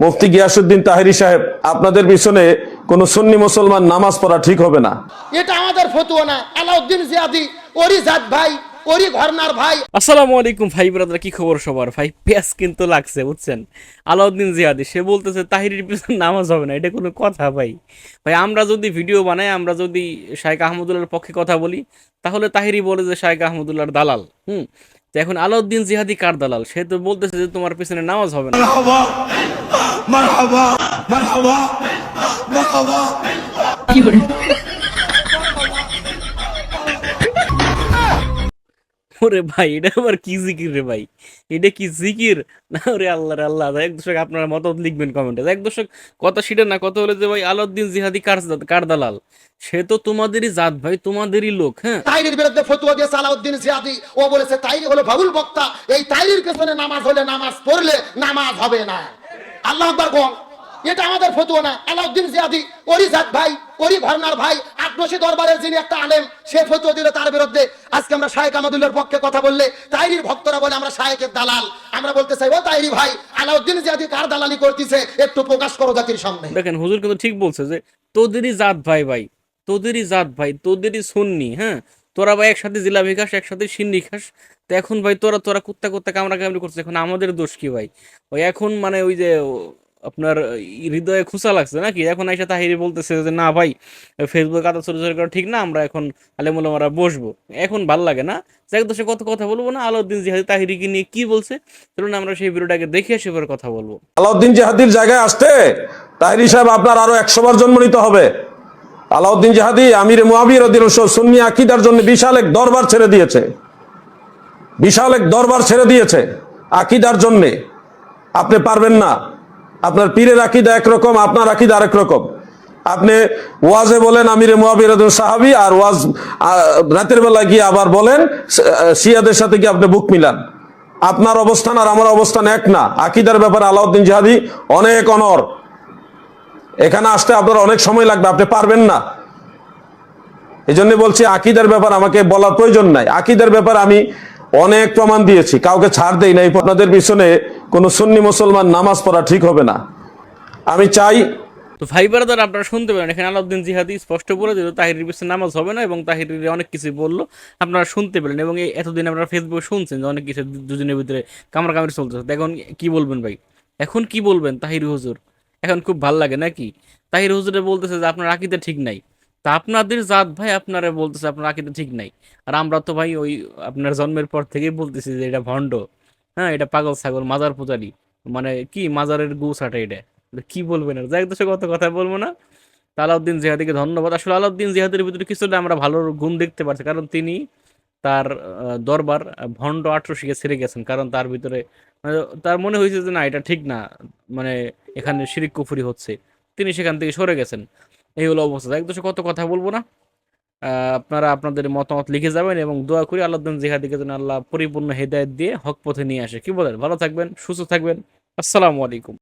মুফতি গিয়াসুদ্দিন তাহেরি সাহেব আপনাদের পিছনে কোন সুন্নি মুসলমান নামাজ পড়া ঠিক হবে না। এটা আমাদের ফতুয়া না। আলাউদ্দিন জিয়াদি ওরি জাত ভাই ওরি ঘরনার ভাই। আসসালামু আলাইকুম ভাই ব্রাদার কি খবর সবার? ভাই পেঁয়াজ কিন্তু লাগছে বুঝছেন? আলাউদ্দিন জিয়াদি সে বলতেছে তাহিরের পিছনে নামাজ হবে না এটা কোনো কথা ভাই। ভাই আমরা যদি ভিডিও বানাই আমরা যদি শাইখ আহমদুল্লাহর পক্ষে কথা বলি তাহলে তাহিরি বলে যে শাইখ আহমদুল্লাহর দালাল হুম? এখন আলাউদ্দিন জিহাদি কার দালাল? সে তো বলতেছে যে তোমার পিছনে নামাজ হবে না। কি ওরে ভাই, এটা আবার কি জিকির রে ভাই? এটা কি জিকির? না, ওরে আল্লাহ আল্লাহ এক দর্শক আপনারা মত লিখবেন কমেন্টে এক দর্শক কথা সেটা না কথা হলে যে ভাই আলাউদ্দিন জিহাদি কার দালাল? সে তো তোমাদেরই জাত ভাই, তোমাদেরই লোক হ্যাঁ? তাইরির বিরুদ্ধে ফতুয়া দিয়েছে আলাউদ্দিন জিয়াদি ও বলেছে, তাইরি হলো বাবুল বক্তা। এই তাইরির পেছনে নামাজ হলে নামাজ পড়লে নামাজ হবে না। আল্লাহ আকবার এটা আমাদের ফতুয়া না। আলাউদ্দিন জিয়াদি ওরি জাত ভাই ওরি ঘরনার ভাই। আটনশি দরবারের যিনি একটা আলেম, সে ফতুয়া দিল তার বিরুদ্ধে। আজকে আমরা শাহেক আমাদুল্লার পক্ষে কথা বললে তাইরির ভক্তরা বলে, আমরা শাহেকের দালাল। আমরা বলতে চাই, ও তাইরি ভাই, আলাউদ্দিন জিয়াদি কার দালালি করতেছে? একটু প্রকাশ করো জাতির সামনে। দেখেন, হুজুর কিন্তু ঠিক বলছে যে, তোদেরই জাত ভাই ভাই, তোদেরই জাত ভাই, তোদেরই সুন্নি হ্যাঁ? তোরা ভাই একসাথে জিলাপি খাস, একসাথে সিন্নি খাস। তো এখন ভাই তোরা তোরা কুত্তা কুত্তা কামড়া কামড়ি করছে এখন আমাদের দোষ কি ভাই? ওই এখন মানে ওই যে আপনার হৃদয়ে খুশা লাগছে নাকি? এখন আইসা তাহিরি বলতেছে যে, না ভাই ফেসবুকে কাদা চুরি চুরি করা ঠিক না, আমরা এখন আলেমুলামারা বসবো। এখন ভালো লাগে না। যাক দোষে কত কথা বলব না? আলাউদ্দিন জিহাদি তাহিরিকে নিয়ে কি বলছে? চলুন আমরা সেই ভিডিওটাকে দেখে আসি এবার কথা বলব। আলাউদ্দিন জিহাদির জায়গায় আসতে তাহেরি সাহেব আপনার আরও একশো বার জন্ম নিতে হবে। আলাউদ্দিন জাহাদি, আমির মুয়াবির সুন্নি আকিদার জন্য বিশাল এক দরবার ছেড়ে দিয়েছে। বিশাল এক দরবার ছেড়ে দিয়েছে আকিদার জন্যে। আপনি পারবেন না। আপনার আকিদা একরকম, আপনার আকিদা আরেক রকম। আপনি ওয়াজে বলেন আমিরে মুয়াবির সাহাবি, আর ওয়াজ রাতের বেলা গিয়ে আবার বলেন শিয়াদের সাথে গিয়ে আপনি বুক মিলান। আপনার অবস্থান আর আমার অবস্থান এক না। আকিদার ব্যাপারে আলাউদ্দিন জিহাদি অনেক অনর। এখানে আসতে আপনার অনেক সময় লাগবে, আপনি পারবেন না। এই জন্য বলছি, আকিদার ব্যাপার আমাকে বলার প্রয়োজন নাই। আকিদার ব্যাপার আমি অনেক প্রমাণ দিয়েছি, কাউকে ছাড় দেই নাই। আপনাদের পিছনে কোনো সুন্নি মুসলমান নামাজ পড়া ঠিক হবে না। আমি চাই তো ভাই ব্রাদার আপনারা শুনতে পেলেন এখানে আলাউদ্দিন জিহাদি স্পষ্ট বলে দিল, তাহিরের পিছনে নামাজ হবে না এবং তাহির অনেক কিছু বলল। আপনারা শুনতে পেলেন এবং এই এতদিন আপনারা ফেসবুকে শুনছেন যে অনেক কিছু দুজনের ভিতরে কামড় কামড়ি চলতেছে। তো এখন কি বলবেন ভাই? এখন কি বলবেন তাহির হুজুর? এখন খুব ভালো লাগে নাকি? তাহির হুজুরে বলতেছে যে আপনার আকিদা ঠিক নাই। তা আপনাদের জাত ভাই আপনারা বলতেছে আপনার আকিদা ঠিক নাই। আর আমরা তো ভাই ওই আপনার জন্মের পর থেকেই বলতেছি যে এটা ভণ্ড। হ্যাঁ এটা পাগল ছাগল, মাজার পূজারি। মানে কি মাজারের গু সাটা এটা? কি বলবেন আর যাই কত কথা বলব না। আলাউদ্দিন জিহাদিকে ধন্যবাদ। আসলে আলাউদ্দিন জিহাদের ভিতরে কিছুটা আমরা ভালো গুণ দেখতে পারছি কারণ তিনি তার দরবার ভণ্ড আট্রসিকে ছেড়ে গেছেন, কারণ তার ভিতরে মানে তার মনে হয়েছে যে না, এটা ঠিক না মানে এখানে শিরিক কুফুরি হচ্ছে। তিনি সেখান থেকে সরে গেছেন। এই হলো অবস্থা। এক দোষে কত কথা বলব না। আপনারা আপনাদের মতামত লিখে যাবেন এবং দোয়া করি আল্লাহদ্দিন জিহাদিকে যেন আল্লাহ পরিপূর্ণ হেদায়ত দিয়ে হক পথে নিয়ে আসে। কি বলেন? ভালো থাকবেন, সুস্থ থাকবেন। আসসালামু আলাইকুম।